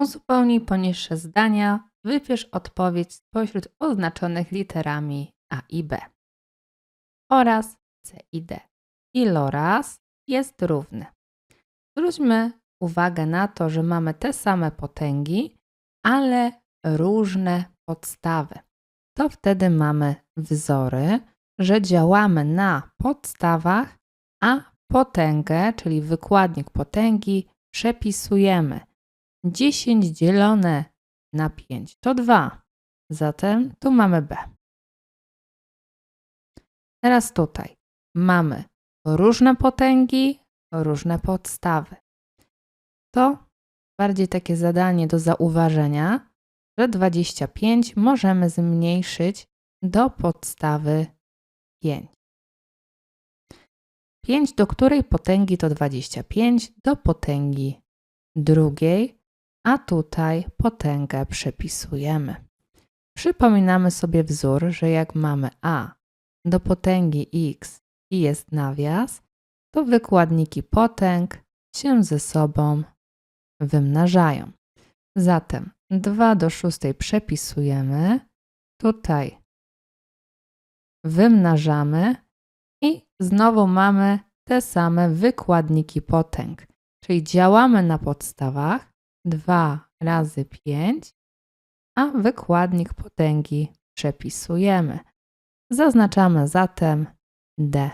Uzupełnij poniższe zdania. Wybierz odpowiedź spośród oznaczonych literami A i B. Oraz C i D. Iloraz jest równy. Zwróćmy uwagę na to, że mamy te same potęgi, ale różne podstawy. To wtedy mamy wzory, że działamy na podstawach, a potęgę, czyli wykładnik potęgi, przepisujemy. 10 dzielone na 5 to 2. Zatem tu mamy B. Teraz tutaj mamy różne potęgi, różne podstawy. To bardziej takie zadanie do zauważenia, że 25 możemy zmniejszyć do podstawy 5. 5 do której potęgi to 25 do potęgi drugiej, a tutaj potęgę przepisujemy. Przypominamy sobie wzór, że jak mamy a do potęgi x i jest nawias, to wykładniki potęg się ze sobą wymnażają. Zatem 2 do 6 przepisujemy, tutaj wymnażamy i znowu mamy te same wykładniki potęg, czyli działamy na podstawach 2 razy 5, a wykładnik potęgi przepisujemy. Zaznaczamy zatem D.